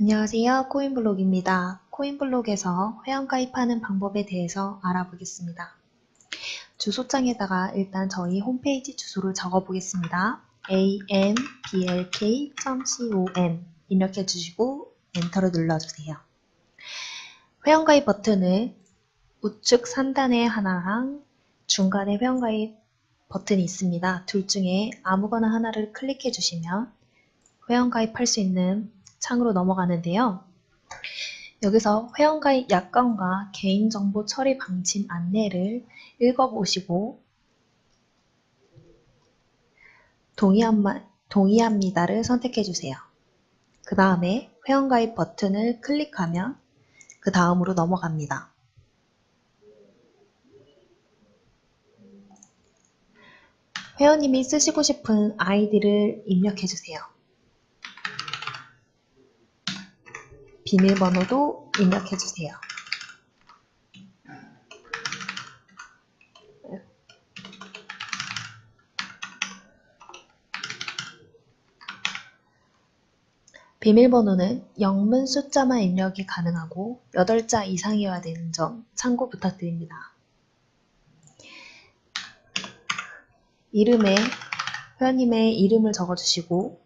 안녕하세요. 코인블록입니다. 코인블록에서 회원 가입하는 방법에 대해서 알아보겠습니다. 주소창에다가 일단 저희 홈페이지 주소를 적어보겠습니다. amblk.com 입력해 주시고 엔터를 눌러주세요. 회원가입 버튼을 우측 상단에 하나랑 중간에 회원가입 버튼이 있습니다. 둘 중에 아무거나 하나를 클릭해 주시면 회원가입할 수 있는 창으로 넘어가는데요. 여기서 회원가입 약관과 개인정보 처리 방침 안내를 읽어보시고 동의합마, 동의합니다 를 선택해 주세요. 그 다음에 회원가입 버튼을 클릭하면 그 다음으로 넘어갑니다. 회원님이 쓰시고 싶은 아이디를 입력해 주세요. 비밀번호도 입력해 주세요. 비밀번호는 영문 숫자만 입력이 가능하고 8자 이상이어야 되는 점 참고 부탁드립니다. 이름에 회원님의 이름을 적어주시고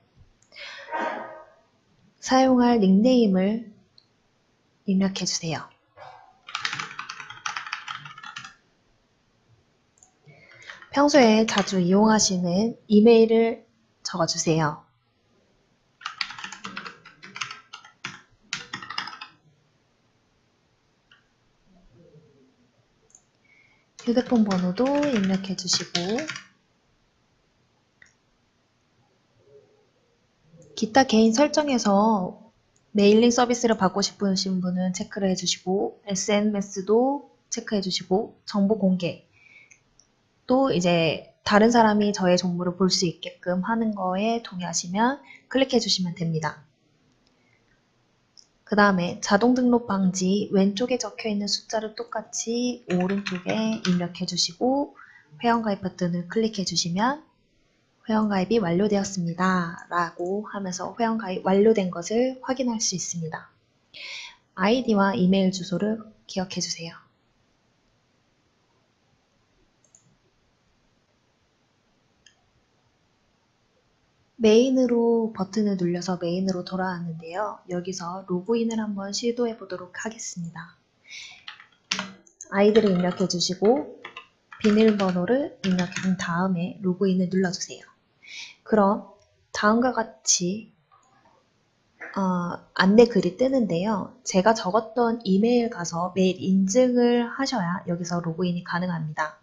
사용할 닉네임을 입력해 주세요. 평소에 자주 이용하시는 이메일을 적어주세요. 휴대폰 번호도 입력해 주시고 기타 개인 설정에서 메일링 서비스를 받고 싶으신 분은 체크를 해주시고 SNS도 체크해 주시고 정보 공개 또 이제 다른 사람이 저의 정보를 볼 수 있게끔 하는 거에 동의하시면 클릭해 주시면 됩니다. 그 다음에 자동 등록 방지 왼쪽에 적혀 있는 숫자를 똑같이 오른쪽에 입력해 주시고 회원가입 버튼을 클릭해 주시면 회원가입이 완료되었습니다. 라고 하면서 회원가입 완료된 것을 확인할 수 있습니다. 아이디와 이메일 주소를 기억해 주세요. 메인으로 버튼을 눌려서 메인으로 돌아왔는데요. 여기서 로그인을 한번 시도해 보도록 하겠습니다. 아이디를 입력해 주시고 비밀번호를 입력한 다음에 로그인을 눌러주세요. 그럼 다음과 같이 어, 안내 글이 뜨는데요. 제가 적었던 이메일 가서 메일 인증을 하셔야 여기서 로그인이 가능합니다.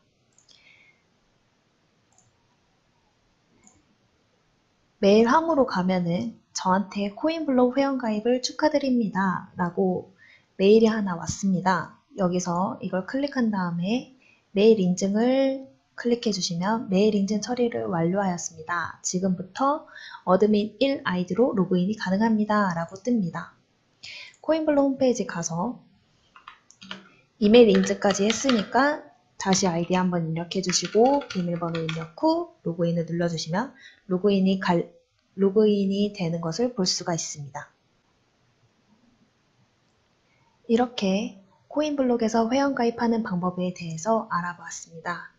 메일 항으로 가면은 저한테 코인블록 회원가입을 축하드립니다. 라고 메일이 하나 왔습니다. 여기서 이걸 클릭한 다음에 메일 인증을 클릭해 주시면 메일 인증 처리를 완료하였습니다. 지금부터 어드민 1 아이디로 로그인이 가능합니다. 라고 뜹니다. 코인블록 홈페이지 가서 이메일 인증까지 했으니까 다시 아이디 한번 입력해 주시고 비밀번호 입력 후 로그인을 눌러주시면 로그인이, 갈, 로그인이 되는 것을 볼 수가 있습니다. 이렇게 코인블록에서 회원 가입하는 방법에 대해서 알아보았습니다.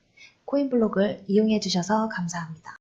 코인블록을 이용해 주셔서 감사합니다.